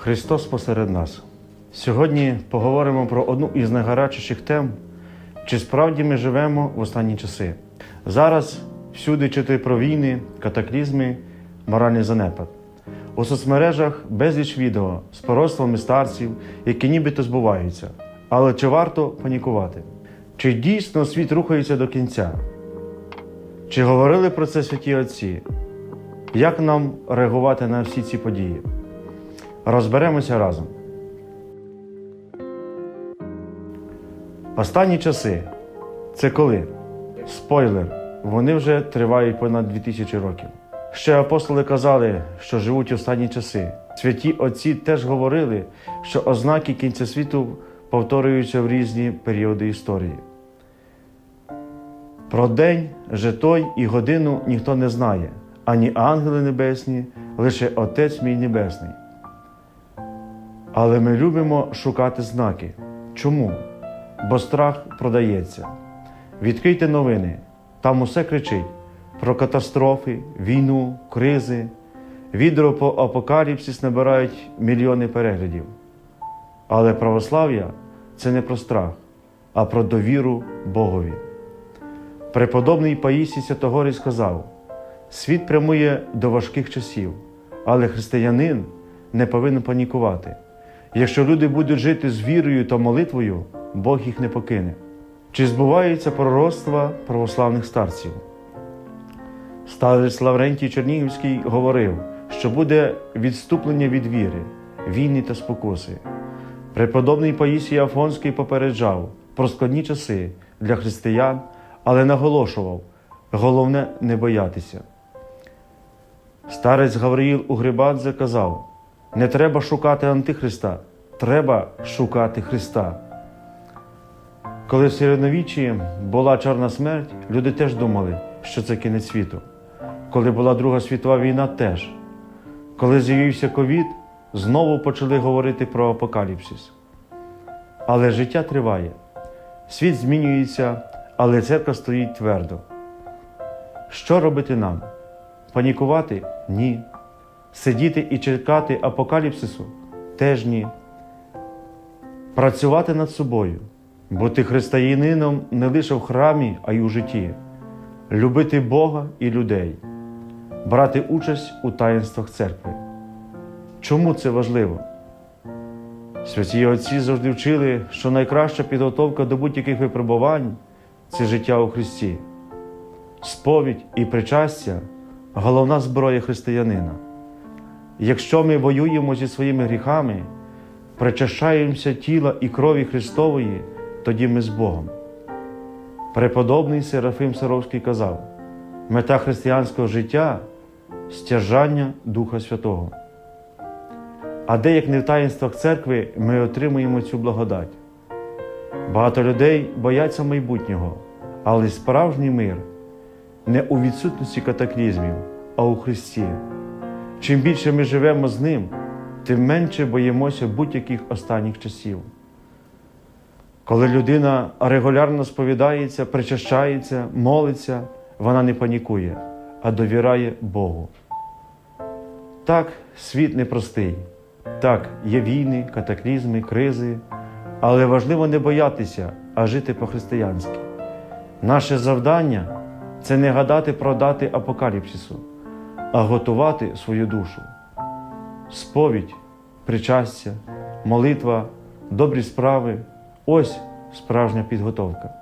Христос посеред нас. Сьогодні поговоримо про одну із найгарячіших тем, чи справді ми живемо в останні часи. Зараз всюди чути про війни, катаклізми, моральний занепад. У соцмережах безліч відео з пороцтвами старців, які нібито збуваються. Але чи варто панікувати? Чи дійсно світ рухається до кінця? Чи говорили про це святі отці? Як нам реагувати на всі ці події? Розберемося разом. Останні часи це коли? Спойлер, вони вже тривають понад 2000 років. Ще апостоли казали, що живуть останні часи. Святі отці теж говорили, що ознаки кінця світу повторюються в різні періоди історії. Про день, же той і годину ніхто не знає, ані ангели небесні, лише Отець мій Небесний. Але ми любимо шукати знаки. Чому? Бо страх продається. Відкрийте новини, там усе кричить про катастрофи, війну, кризи. Відео по апокаліпсис набирають мільйони переглядів. Але православ'я це не про страх, а про довіру Богові. Преподобний Паїсій Святогорій сказав: світ прямує до важких часів, але християнин не повинен панікувати. Якщо люди будуть жити з вірою та молитвою, Бог їх не покине. Чи збуваються пророцтва православних старців? Старець Лаврентій Чернігівський говорив, що буде відступлення від віри, війни та спокуси. Преподобний Паїсій Афонський попереджав про складні часи для християн, але наголошував, головне не боятися. Старець Гавриїл Угрибадзе казав: не треба шукати Антихриста, треба шукати Христа. Коли в середньовіччі була чорна смерть, люди теж думали, що це кінець світу. Коли була Друга світова війна, теж. Коли з'явився ковід, знову почали говорити про апокаліпсис. Але життя триває, світ змінюється, але церква стоїть твердо. Що робити нам? Панікувати? Ні. Сидіти і чекати апокаліпсису? Теж ні. Працювати над собою, бути християнином не лише в храмі, а й у житті, любити Бога і людей, брати участь у таїнствах церкви. Чому це важливо? Святі Отці завжди вчили, що найкраща підготовка до будь-яких випробувань це життя у Христі. Сповідь і причастя головна зброя християнина. Якщо ми воюємо зі своїми гріхами, причащаємося тіла і крові Христової, тоді ми з Богом. Преподобний Серафим Саровський казав: мета християнського життя стяжання Духа Святого. А де, як не в таїнствах церкви, ми отримуємо цю благодать. Багато людей бояться майбутнього, але справжній мир не у відсутності катаклізмів, а у Христі. Чим більше ми живемо з Ним, тим менше боїмося будь-яких останніх часів. Коли людина регулярно сповідається, причащається, молиться, вона не панікує, а довіряє Богу. Так, світ непростий. Так, є війни, катаклізми, кризи, але важливо не боятися, а жити по-християнськи. Наше завдання це не гадати про дати апокаліпсису, а готувати свою душу. Сповідь, причастя, молитва, добрі справи ось справжня підготовка.